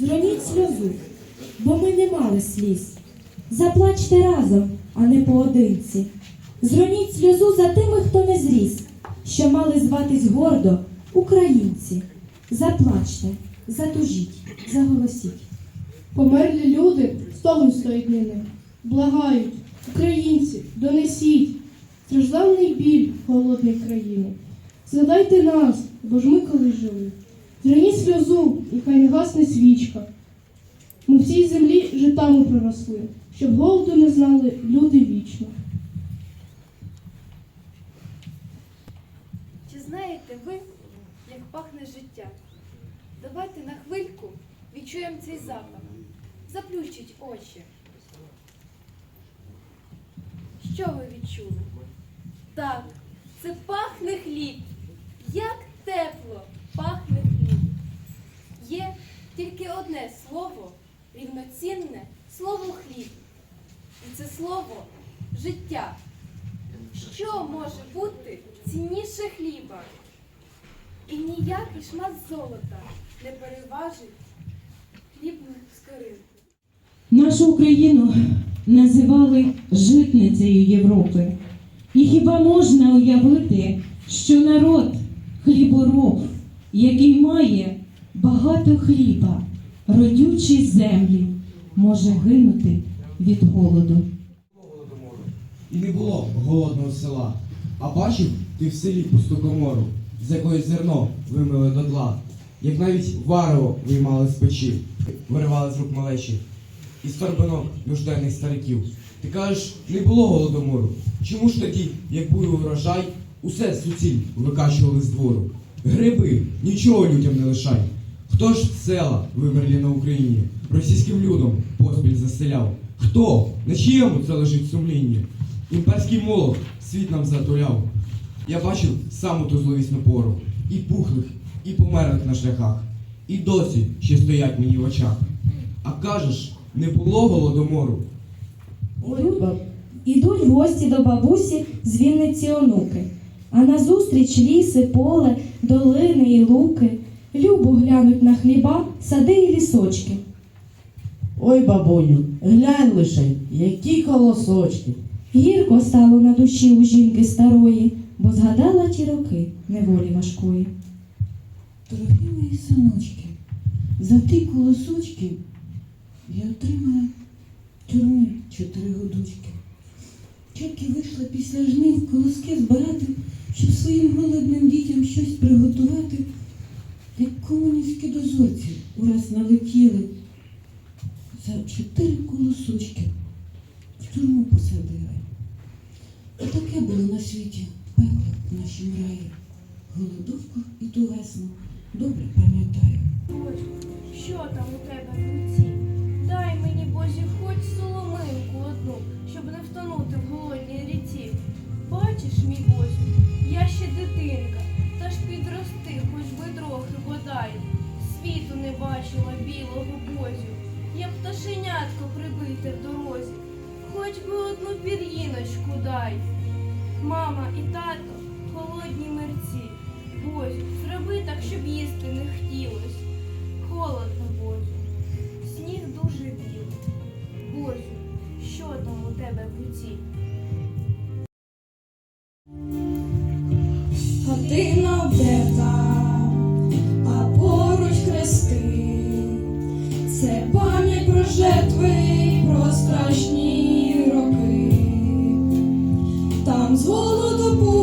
зроніть сльозу, бо ми не мали сліз. Заплачте разом, а не поодинці. Зроніть сльозу за тими, хто не зріс, що мали зватись гордо українці. Заплачте, затужіть, заголосіть. Померлі люди стогон стоять нині. Благають, українці, донесіть страждальний біль голодної країни. Згадайте нас, бо ж ми колись жили. Зраніть сльозу, і хай не гасне свічка. Ми в цій землі житами проросли, щоб голоду не знали люди вічно. Чи знаєте ви, як пахне життя? Давайте на хвильку відчуємо цей запах. Заплющіть очі. Що ви відчули? Так, це пахне хліб. Як тепло пахне хліб. Є тільки одне слово, рівноцінне слово хліб. І це слово життя. Що може бути цінніше хліба? І ніякий шмат золота не переважить хлібних скоринку. Нашу Україну називали житницею Європи. І хіба можна уявити, що народ хлібороб, який має багато хліба, родючі землі, може гинути від голоду? І не було голодного села. А бачив ти в селі пусту комору, з якої зерно вимили до дла, як навіть варево виймали з печі, виривали з рук малечі, із торбинок нужденних стариків. Ти кажеш, не було голодомору. Чому ж тоді, як був урожай, усе суціль викачували з двору? Гриби, нічого людям не лишай. Хто ж села вимерлі на Україні? Російським людом поспіль заселяв. Хто? На чиєму це лежить сумління? Імперський молот світ нам затуляв. Я бачив саму ту зловісну пору. І пухлих, і померлих на шляхах. І досі ще стоять мені в очах. А кажеш, не було голодомору. Ідуть, ідуть в гості до бабусі з Вінниці онуки, а назустріч ліси, поле, долини і луки. Любо глянуть на хліба, сади і лісочки. Ой, бабуню, глянь лише, які колосочки. Гірко стало на душі у жінки старої, бо згадала ті роки неволі важкої. Дорогі мої синочки, за ті колосочки я отримала тюрми чотири годочки. Тільки вийшла після жнив колоски збирати, щоб своїм голодним дітям щось приготувати, як комунівські дозорці ураз налетіли. За чотири колосочки в тюрму посадили. І таке було на світі пекло в нашім раї. Голодовку і ту весну добре пам'ятаю. Боже, що там у тебе в руці? Дай мені, Боже, хоч соломинку одну, щоб не втонути в голодній ріці. Бачиш, мій Боже, я ще дитинка, та ж підрости, хоч би трохи бодай. Світу не бачила білого бозю, я пташенятко прибите в дорозі, хоч би одну пір'їночку дай. Мама і тато холодні мерці. Бозю, зроби так, щоб їсти не хотілось. Холодно, Бозю. Сніг дуже білий. Бозю, що там у тебе в руці? золото